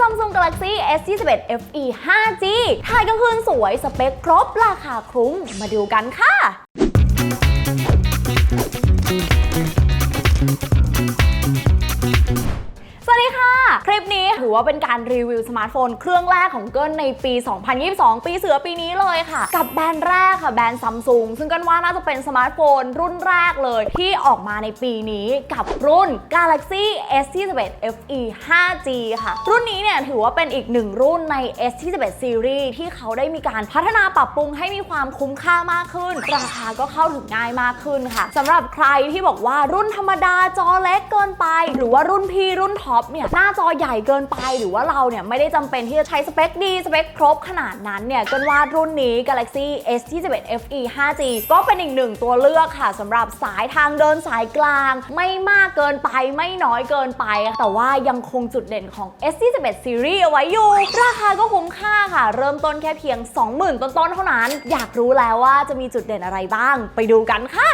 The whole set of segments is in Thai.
Samsung Galaxy S21 FE 5G ถ่ายกลางคืนสวยสเปคครบราคาคุ้มมาดูกันค่ะ ลิปนี้ถือว่าเป็นการรีวิวสมาร์ทโฟนเครื่องแรกของเกินในปี 2022 ปีเสือปีนี้เลยค่ะ กับแบรนด์แรกค่ะแบรนด์ซัมซุงซึ่งกันว่าน่าจะเป็นสมาร์ทโฟนรุ่นแรกเลยที่ออกมาในปีนี้กับรุ่น Galaxy S21 FE 5G ค่ะ รุ่นนี้เนี่ยถือว่าเป็นอีกหนึ่งรุ่นใน S21 Series ที่เขาได้มีการพัฒนาปรับปรุงให้มีความคุ้มค่ามากขึ้น ราคาก็เข้าถึงง่ายมากขึ้นค่ะสำหรับใครที่บอกว่ารุ่นธรรมดาจอเล็กเกินไป หรือว่ารุ่นพี่รุ่นท็อปเนี่ยหน้าจอใหญ่เกินไปหรือว่าเราเนี่ยไม่ได้จำเป็นที่จะใช้สเปคดี สเปคครบขนาดนั้นเนี่ยกันว่ารุ่นนี้ Galaxy S21 FE 5G ก็เป็นอีกหนึ่งตัวเลือกค่ะสำหรับสายทางเดินสายกลาง ไม่มากเกินไปไม่น้อยเกินไป แต่ว่ายังคงจุดเด่นของ S21 Series เอาไว้อยู่ ราคาก็คุ้มค่าค่ะ เริ่มต้นแค่เพียง 20,000 ต้นๆเท่านั้น อยากรู้แล้วว่าจะมีจุดเด่นอะไรบ้าง ไปดูกันค่ะ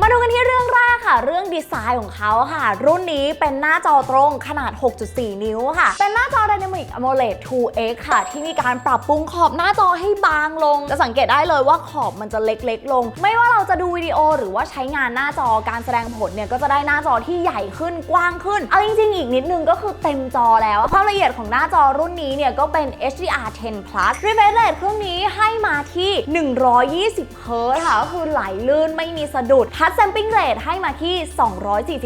มาดูกันที่เรื่องแรก ค่ะ เรื่องดีไซน์ของเขาค่ะ รุ่นนี้เป็นหน้าจอตรงขนาด 6.4 นิ้วค่ะ เป็นหน้าจอ Dynamic AMOLED 2X ค่ะ ที่มีการปรับปรุงขอบหน้าจอให้บางลง จะสังเกตได้เลยว่าขอบมันจะเล็กๆ ลง ไม่ว่าเราจะดูวิดีโอหรือว่าใช้งานหน้าจอการแสดงผลเนี่ยก็จะได้หน้าจอที่ใหญ่ขึ้นกว้างขึ้นเอาจริงๆ อีกนิดนึงก็คือเต็มจอแล้วความละเอียดของหน้าจอรุ่นนี้เนี่ยก็เป็น HDR10 Plus refresh rate เครื่องนี้ให้มาที่ 120 เฮิร์ตค่ะก็คือไหลลื่นไม่มีสะดุด Touch Sampling Rate ให้มาที่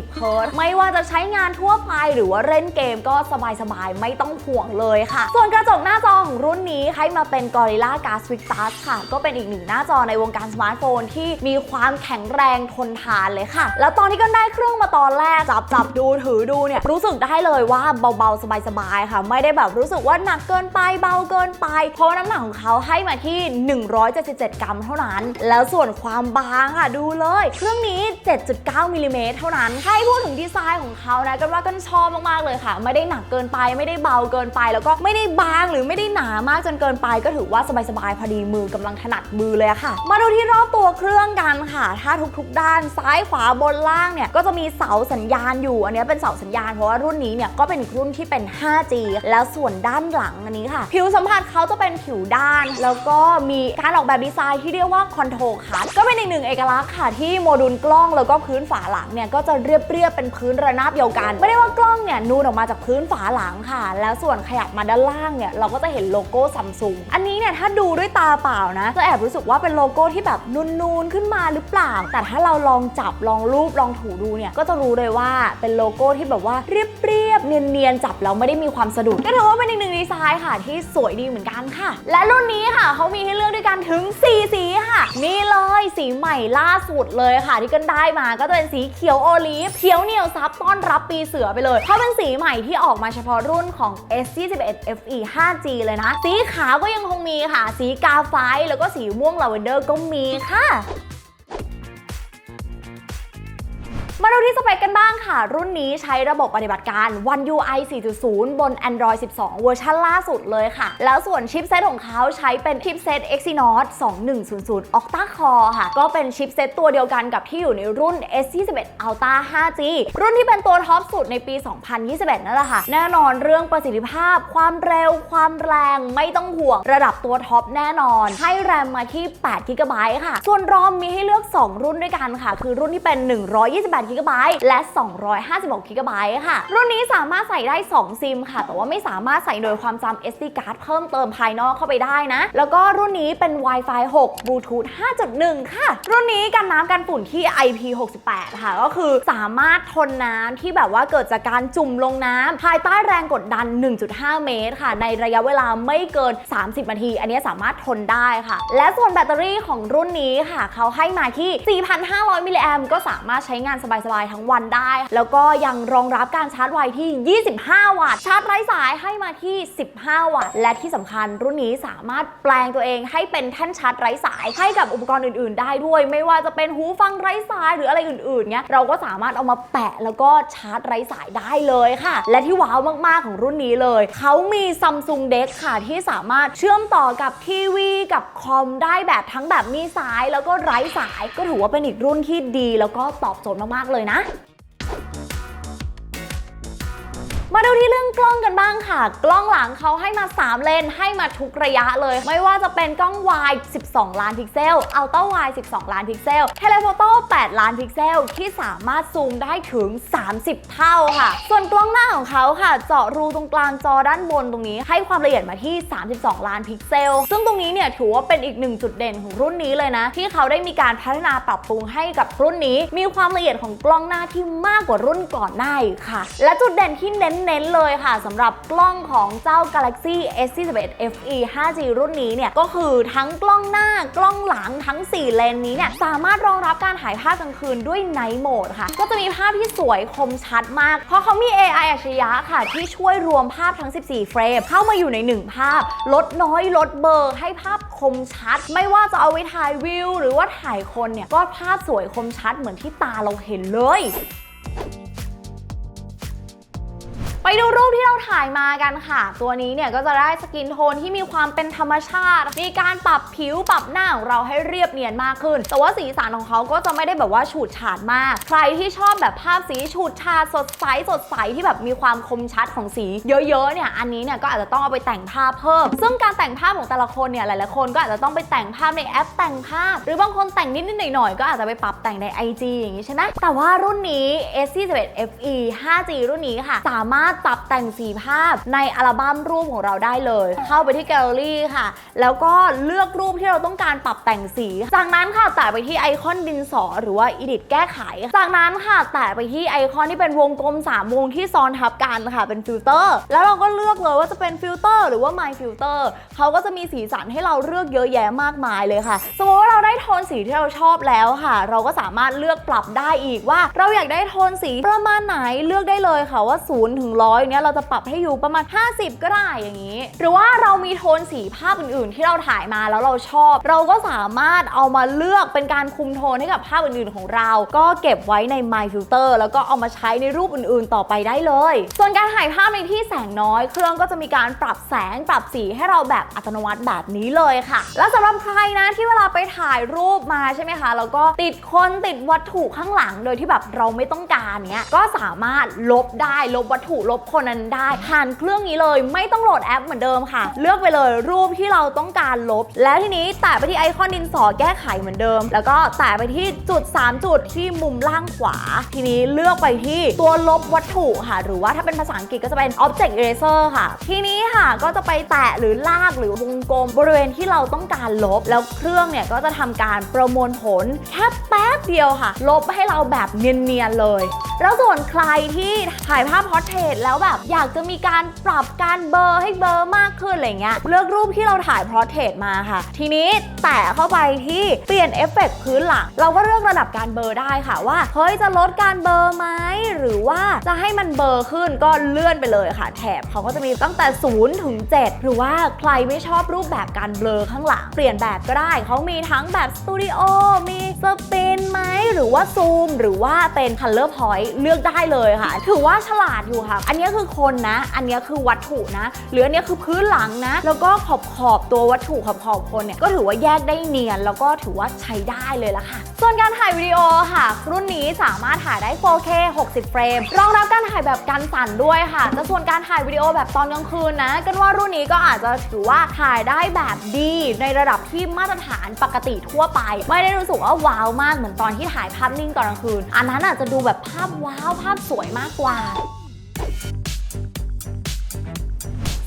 240 เฮิร์ตไม่ว่าจะใช้งานทั่วไปหรือว่าเล่นเกมก็สบายๆ ไม่ต้องห่วงเลยค่ะ ส่วนกระจกหน้าจอของรุ่นนี้ให้มาเป็น Gorilla Glass Victus ค่ะ ก็เป็นอีกหนึ่งหน้าจอในวงการสมาร์ทโฟนที่มีความแข็งแรงทนทานเลยค่ะ แล้วตอนที่ก็ได้เครื่องมาตอนแรกจับจับดูถือดูเนี่ยรู้สึกได้เลยว่าเบาๆ สบายๆ ค่ะ ไม่ได้แบบรู้สึกว่าหนักเกินไปเบาเกินไป เพราะว่าน้ำหนักของเขาให้มาที่ 177 กรัมเท่านั้น แล้วส่วนความบางค่ะดูเลย เครื่องนี้ 7.9มิลิเมตรเท่านั้น ให้พูดถึงดีไซน์ของเขานะกันว่ากันชอบมากๆเลยค่ะ ไม่ได้หนักเกินไปไม่ได้เบาเกินไป แล้วก็ไม่ได้บางหรือไม่ได้หนามากจนเกินไป ก็ถือว่าสบายๆพอดีมือกำลังถนัดมือเลยค่ะ มาดูที่รอบตัวเครื่องกันค่ะ ถ้าทุกๆ ด้านซ้ายขวาบนล่างเนี่ยก็จะมีเสาสัญญาณอยู่ อันนี้เป็นเสาสัญญาณเพราะว่ารุ่นนี้เนี่ยก็เป็นรุ่นที่เป็น 5G แล้วส่วนด้านหลังอันนี้ค่ะ ผิวสัมผัสเขาจะเป็นผิวด้าน แล้วก็มีการออกแบบดีไซน์ที่เรียกว่าคอนโทรคัทก็เป็นอีกหนึ่งเอกลักษณ์ค่ะที่โมดูลกล้องแล้วก็พื้นฝาหลังเนี่ยก็จะเรียบๆเป็นพื้นระนาบเดียวกัน ไม่ได้ว่ากล้องเนี่ยนูนออกมาจากพื้นฝาหลังค่ะ แล้วส่วนขยับมาด้านล่างเนี่ยเราก็จะเห็นโลโก้ซัมซุงอันนี้เนี่ยถ้าดูด้วยตาเปล่านะจะแอบรู้สึกว่าเป็นโลโก้ที่แบบนูนๆขึ้นมาหรือเปล่า แต่ถ้าเราลองจับลองรูปลองถูดูเนี่ยก็จะรู้เลยว่าเป็นโลโก้ที่แบบว่าเรียบๆเนียนๆจับแล้วไม่ได้มีความสะดุดก็ถือว่าเป็นอีกหนึ่งดีไซน์ค่ะ ที่สวยดีเหมือนกันค่ะ และรุ่นนี้ค่ะเขามีให้เลือกด้วยกันถึง 4 สีค่ะนี่เลยสีใหม่ล่าสุดเลยค่ะ ที่กันได้มาก็จะเป็นสีเขียวโอลีฟเขียวเหนียวซับต้อนรับปีเสือไปเลยเขาเป็นสีใหม่ที่ออกมาเฉพาะรุ่นของ S21 FE 5G เลยนะ สีขาวก็ยังคงมีค่ะ สีกาไฟแล้วก็สีม่วงลาเวนเดอร์ก็มีค่ะ ดูที่สเปคกันบ้างค่ะ รุ่นนี้ใช้ระบบปฏิบัติการ One UI 4.0 บน Android 12 เวอร์ชันล่าสุดเลยค่ะ แล้วส่วนชิปเซตของเขาใช้เป็นชิปเซต Exynos 2100 Octa Core ค่ะ ก็เป็นชิปเซตตัวเดียวกันกับที่อยู่ในรุ่น S21 Ultra 5G รุ่นที่เป็นตัวท็อปสุดในปี 2021 นั่นแหละค่ะ แน่นอนเรื่องประสิทธิภาพ ความเร็ว ความแรงไม่ต้องห่วง ระดับตัวท็อปแน่นอน ให้แรมมาที่8 g b ค่ะ ส่วนรอมมีให้เลือก 2 รุ่นด้วยกันค่ะ คือรุ่นที่เป็น 128 g b และ 256 g b ค่ะ รุ่นนี้สามารถใส่ได้ 2 ซิมค่ะ แต่ว่าไม่สามารถใส่โดยความจำ SD card เพิ่มเติมภายนอกเข้าไปได้นะ แล้วก็รุ่นนี้เป็น Wi-Fi 6 Bluetooth 5.1 ค่ะ รุ่นนี้กันน้ำกันฝุ่นที่ IP68 ค่ะ ก็คือสามารถทนน้ำที่แบบว่าเกิดจากการจุ่มลงน้ำภายใต้แรงกดดัน 1.5 เมตรค่ะ ในระยะเวลาไม่เกิน 30 นาที อันนี้สามารถทนได้ค่ะ และส่วนแบตเตอรี่ของรุ่นนี้ค่ะ เขาให้มาที่ 4,500 มิลลิแอมก็สามารถใช้งานสบายๆทั้งวันได้ แล้วก็ยังรองรับการชาร์จไวที่ 25 วัตต์ ชาร์จไร้สายให้มาที่ 15 วัตต์ และที่สำคัญรุ่นนี้สามารถแปลงตัวเองให้เป็นแท่นชาร์จไร้สาย ให้กับอุปกรณ์อื่น ๆ ได้ด้วย ไม่ว่าจะเป็นหูฟังไร้สายหรืออะไรอื่น ๆ เนี้ย เราก็สามารถเอามาแปะแล้วก็ชาร์จไร้สายได้เลยค่ะ และที่ว้าวมาก ๆ ของรุ่นนี้เลย เขามี Samsung Deck ค่ะที่สามารถเชื่อมต่อกับทีวีกับคอมได้แบบทั้งแบบมีสายแล้วก็ไร้สาย ก็ถือว่าเป็นอีกรุ่นที่ดี แล้วก็ตอบโจทย์มาก ๆ เลยเลยนะ มาดูที่เรื่องกล้องกันบ้างค่ะ กล้องหลังเขาให้มา 3 เลนให้มาทุกระยะเลย ไม่ว่าจะเป็นกล้อง wide 12 ล้านพิกเซล ultra wide 12 ล้านพิกเซล telephoto 8ล้านพิกเซล ที่สามารถซูมได้ถึง 30 เท่าค่ะ ส่วนกล้องหน้าของเขาค่ะ เจาะรูตรงกลางจอด้านบนตรงนี้ ให้ความละเอียดมาที่ 32 ล้านพิกเซล ซึ่งตรงนี้เนี่ยถือว่าเป็นอีกหนึ่งจุดเด่นของรุ่นนี้เลยนะ ที่เขาได้มีการพัฒนาปรับปรุงให้กับรุ่นนี้ มีความละเอียดของกล้องหน้าที่มากกว่ารุ่นก่อนหน้าอีกค่ะ และจุดเด่นที่เน้นๆเลยค่ะสำหรับกล้องของเจ้า Galaxy S41 FE 5G รุ่นนี้เนี่ยก็คือทั้งกล้องหน้ากล้องหลังทั้ง 4 เลนนี้เนี่ยสามารถรองรับการถ่ายภาพกลางคืนด้วย Night Mode ค่ะ ก็จะมีภาพที่สวยคมชัดมาก เพราะเขามี AI อัจฉริยะค่ะ ที่ช่วยรวมภาพทั้ง 14 เฟรม เข้ามาอยู่ใน 1 ภาพ ลดน้อยลดเบลอร์ ให้ภาพคมชัด ไม่ว่าจะเอาไว้ถ่ายวิว หรือว่าถ่ายคนเนี่ยก็ภาพสวยคมชัดเหมือนที่ตาเราเห็นเลย ดูรูปที่เราถ่ายมากันค่ะ ตัวนี้เนี่ยก็จะได้สกินโทนที่มีความเป็นธรรมชาติ มีการปรับผิวปรับหน้าของเราให้เรียบเนียนมากขึ้น แต่ว่าสีสันของเขาก็จะไม่ได้แบบว่าฉูดฉาดมาก ใครที่ชอบแบบภาพสีฉูดฉาดสดใสสดใสที่แบบมีความคมชัดของสีเยอะๆเนี่ยอันนี้เนี่ยก็อาจจะต้องเอาไปแต่งภาพเพิ่ม ซึ่งการแต่งภาพของแต่ละคนเนี่ยหลายๆคนก็อาจจะต้องไปแต่งภาพในแอปแต่งภาพ หรือบางคนแต่งนิดๆหน่อยๆก็อาจจะไปปรับแต่งใน IG อย่างนี้ใช่ไหมแต่ว่ารุ่นนี้ S41 FE 5G รุ่นนี้ค่ะ สามารถปรับแต่งสีภาพในอัลบั้มรูปของเราได้เลย เข้าไปที่แกลเลอรี่ค่ะ แล้วก็เลือกรูปที่เราต้องการปรับแต่งสี จากนั้นค่ะแตะไปที่ไอคอนดินสอหรือว่า edit แก้ไข จากนั้นค่ะแตะไปที่ไอคอนที่เป็นวงกลม3วงที่ซ้อนทับกันค่ะเป็นฟิลเตอร์แล้วเราก็เลือกเลยว่าจะเป็นฟิลเตอร์หรือว่า my filter เขาก็จะมีสีสันให้เราเลือกเยอะแยะมากมายเลยค่ะ สมมติว่าเราได้โทนสีที่เราชอบแล้วค่ะ เราก็สามารถเลือกปรับได้อีกว่า เราอยากได้โทนสีประมาณไหนเลือกได้เลยค่ะว่า0ถึง100เนี้ยเราจะปรับให้อยู่ประมาณ 50 ก็ได้อย่างนี้ หรือว่าเรามีโทนสีภาพอื่นๆ ที่เราถ่ายมาแล้วเราชอบ เราก็สามารถเอามาเลือกเป็นการคุมโทนให้กับภาพอื่นๆของเรา ก็เก็บไว้ใน My Filter แล้วก็เอามาใช้ในรูปอื่นๆ ต่อไปได้เลย ส่วนการถ่ายภาพในที่แสงน้อย เครื่องก็จะมีการปรับแสงปรับสีให้เราแบบอัตโนมัติแบบนี้เลยค่ะ แล้วสำหรับใครนะที่เวลาไปถ่ายรูปมาใช่ไหมคะแล้วก็ติดคนติดวัตถุข้างหลัง โดยที่แบบเราไม่ต้องการเนี้ยก็สามารถลบได้ลบวัตถุลบคนนั้นได้ผ่านเครื่องนี้เลย ไม่ต้องโหลดแอปเหมือนเดิมค่ะ เลือกไปเลยรูปที่เราต้องการลบ แล้วทีนี้แตะไปที่ไอคอนดินสอแก้ไขเหมือนเดิม แล้วก็แตะไปที่จุด 3 จุดที่มุมล่างขวา ทีนี้เลือกไปที่ตัวลบวัตถุค่ะ หรือว่าถ้าเป็นภาษาอังกฤษก็จะเป็น object eraser ค่ะ ทีนี้ค่ะก็จะไปแตะหรือลากหรือวงกลม บริเวณที่เราต้องการลบ แล้วเครื่องเนี่ยก็จะทำการประมวลผลแค่แป๊บเดียวค่ะ ลบให้เราแบบเนียนๆเลย แล้วส่วนใครที่ถ่ายภาพพอร์เทรตแล้วแล้วแบบอยากจะมีการปรับการเบอร์ให้เบอร์มากขึ้นอะไรเงี้ยเลือกรูปที่เราถ่ายพร์เทรตมาค่ะ ทีนี้แตะเข้าไปที่เปลี่ยนเอฟเฟกต์พื้นหลัง เราก็เลือกระดับการเบอร์ได้ค่ะว่าเฮ้ยจะลดการเบอร์ไหมหรือว่าจะให้มันเบอร์ขึ้นก็เลื่อนไปเลยค่ะ แถบเขาก็จะมีตั้งแต่0ถึง7หรือว่าใครไม่ชอบรูปแบบการเบลอข้างหลัง เปลี่ยนแบบก็ได้เขามีทั้งแบบสตูดิโอมีสปินไหมหรือว่าซูมหรือว่าเป็น color point เลือกได้เลยค่ะ ถือว่าฉลาดอยู่ค่ะอันนี้คือคนนะ อันนี้คือวัตถุนะ หรืออันนี้คือพื้นหลังนะ แล้วก็ขอบขอบตัววัตถุขอบขอบคนเนี่ยก็ถือว่าแยกได้เนียน แล้วก็ถือว่าใช้ได้เลยละค่ะ ส่วนการถ่ายวิดีโอค่ะ รุ่นนี้สามารถถ่ายได้ 4K 60 เฟรม รองรับการถ่ายแบบกันสั่นด้วยค่ะแต่ส่วนการถ่ายวิดีโอแบบตอนกลางคืนนะ กันว่ารุ่นนี้ก็อาจจะถือว่าถ่ายได้แบบดีในระดับที่มาตรฐานปกติทั่วไป ไม่ได้รู้สึกว่าว้าวมากเหมือนตอนที่ถ่ายภาพนิ่งตอนกลางคืน อันนั้นอาจจะดูแบบภาพว้าวภาพสวยมากกว่า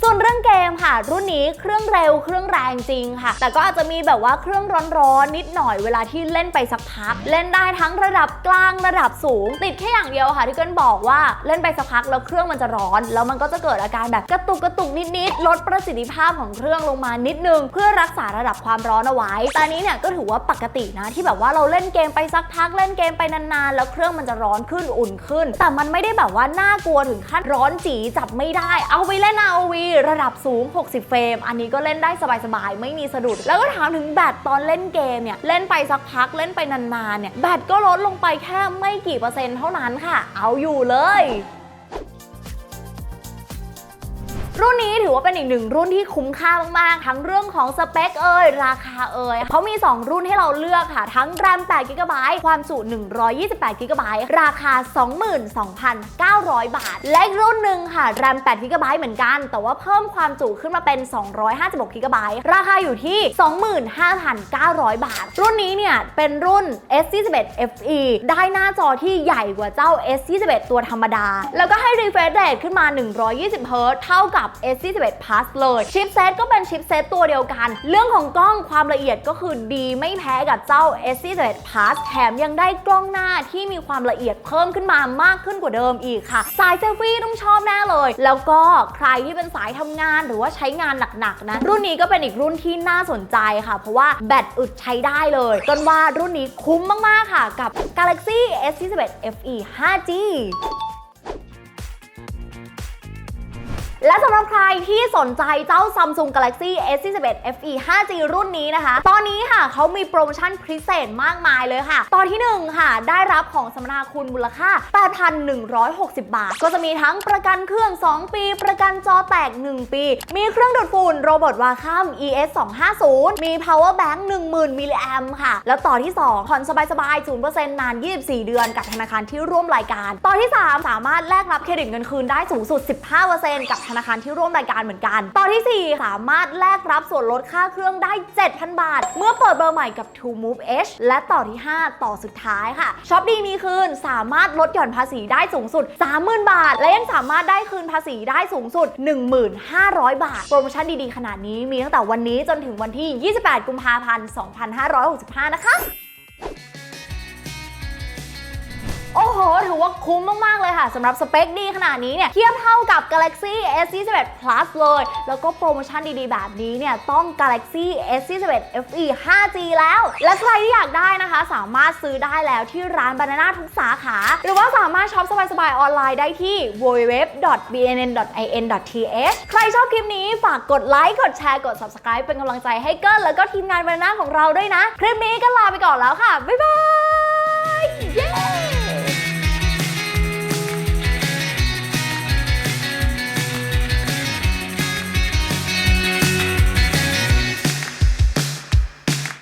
ส่วนเรื่องเกมค่ะ รุ่นนี้เครื่องเร็วเครื่องแรงจริงค่ะ แต่ก็อาจจะมีแบบว่าเครื่องร้อนๆนิดหน่อยเวลาที่เล่นไปสักพัก เล่นได้ทั้งระดับกลางระดับสูง ติดแค่อย่างเดียวค่ะที่เกินบอกว่าเล่นไปสักพักแล้วเครื่องมันจะร้อน แล้วมันก็จะเกิดอาการแบบกระตุกกระตุกนิดๆลดประสิทธิภาพของเครื่องลงมานิดนึง เพื่อรักษาระดับความร้อนเอาไว้แต่อันนี้เนี่ยก็ถือว่าปกตินะที่แบบว่าเราเล่นเกมไปสักพักเล่นเกมไปนานๆ แล้วเครื่องมันจะร้อนขึ้นอุ่นขึ้น แต่มันไม่ได้แบบว่าน่ากลัวถึงขั้นร้อนจีจับไม่ได้ เอาไปเล่น ROV ระดับสูง 60 เฟรม อันนี้ก็เล่นได้สบายๆ ไม่มีสะดุด แล้วก็ถามถึงแบตตอนเล่นเกมเนี่ย เล่นไปสักพักเล่นไปนานๆ เนี่ย แบตก็ลดลงไปแค่ไม่กี่เปอร์เซ็นต์เท่านั้นค่ะ เอาอยู่เลย รุ่นนี้ถือว่าเป็นอีกหนึ่งรุ่นที่คุ้มค่ามากๆ ทั้งเรื่องของสเปคเอ่ยราคาเอ่ยเขามี 2 รุ่นให้เราเลือกค่ะ ทั้งแรม8 g b ความจุ 128 g b ราคา 22,900 บาท และอีกรุ่นหนึ่งค่ะแรม8 g b เหมือนกัน แต่ว่าเพิ่มความจุขึ้นมาเป็น 256 g b ราคาอยู่ที่ 25,900 บาท รุ่นนี้เนี่ยเป็นรุ่น S21 FE ได้หน้าจอที่ใหญ่กว่าเจ้า S21 ตัวธรรมดา แล้วก็ให้ refresh rate ขึ้นมา 120 Hz เท่ากับ S21 Plus เลยชิปเซตก็เป็นชิปเซตตัวเดียวกัน เรื่องของกล้องความละเอียดก็คือดีไม่แพ้กับเจ้า S21 Plus แถมยังได้กล้องหน้าที่มีความละเอียดเพิ่มขึ้นมามากขึ้นกว่าเดิมอีกค่ะ สายเซลฟี่ต้องชอบแน่เลย แล้วก็ใครที่เป็นสายทำงานหรือว่าใช้งานหนักๆนะรุ่นนี้ก็เป็นอีกรุ่นที่น่าสนใจค่ะ เพราะว่าแบตอึดใช้ได้เลยจนว่ารุ่นนี้คุ้มมากๆค่ะกับ Galaxy S21 FE 5G และสำหรับใครที่สนใจเจ้า Samsung Galaxy S21 FE 5G รุ่นนี้นะคะ ตอนนี้ค่ะเขามีโปรโมชั่นพิเศษมากมายเลยค่ะ ตอนที่ 1 ค่ะ ได้รับของสมนาคุณมูลค่า 8,160 บาท ก็จะมีทั้งประกันเครื่อง 2 ปี ประกันจอแตก 1 ปี มีเครื่องดูดฝุ่นโรบอทวาคัม ES 250มี power bank 10,000มิลลิแอมค่ะ แล้วต่อที่ 2 ผ่อนสบายๆ 0%นาน 24 เดือนกับธนาคารที่ร่วมรายการ ต่อที่ 3 สามารถแลกรับเครดิตเงินคืนได้สูงสุด 15%กับธนาคารที่ร่วมรายการเหมือนกันต่อที่ 4 สามารถแลกรับส่วนลดค่าเครื่องได้ 7,000 บาท เมื่อเปิดเบอร์ใหม่กับ True Move H และต่อที่ 5 ต่อสุดท้ายค่ะช็อปดีมีคืนสามารถลดหย่อนภาษีได้สูงสุด 30,000 บาท และยังสามารถได้คืนภาษีได้สูงสุด 1,500 บาท โปรโมชั่นดีๆ ขนาดนี้มีตั้งแต่วันนี้จนถึงวันที่ 28 กุมภาพันธ์ 2565 นะคะ โอ้โห ถือว่าคุ้มมาก ๆ เลยค่ะสำหรับสเปคดีขนาดนี้เนี่ย เทียบเท่ากับ Galaxy S21 Plus เลย แล้วก็โปรโมชั่นดีๆ แบบนี้เนี่ย ต้อง Galaxy S21 FE 5G แล้ว และใครที่อยากได้นะคะ สามารถซื้อได้แล้วที่ร้าน Banana ทุกสาขา หรือว่าสามารถช็อปสบาย ๆ ออนไลน์ได้ที่ www.bnn.in.th ใครชอบคลิปนี้ฝากกดไลค์กดแชร์กด subscribe เป็นกำลังใจให้เกิลแล้วก็ทีมงาน Banana ของเราด้วยนะ คลิปนี้ก็ลาไปก่อนแล้วค่ะบ๊ายบาย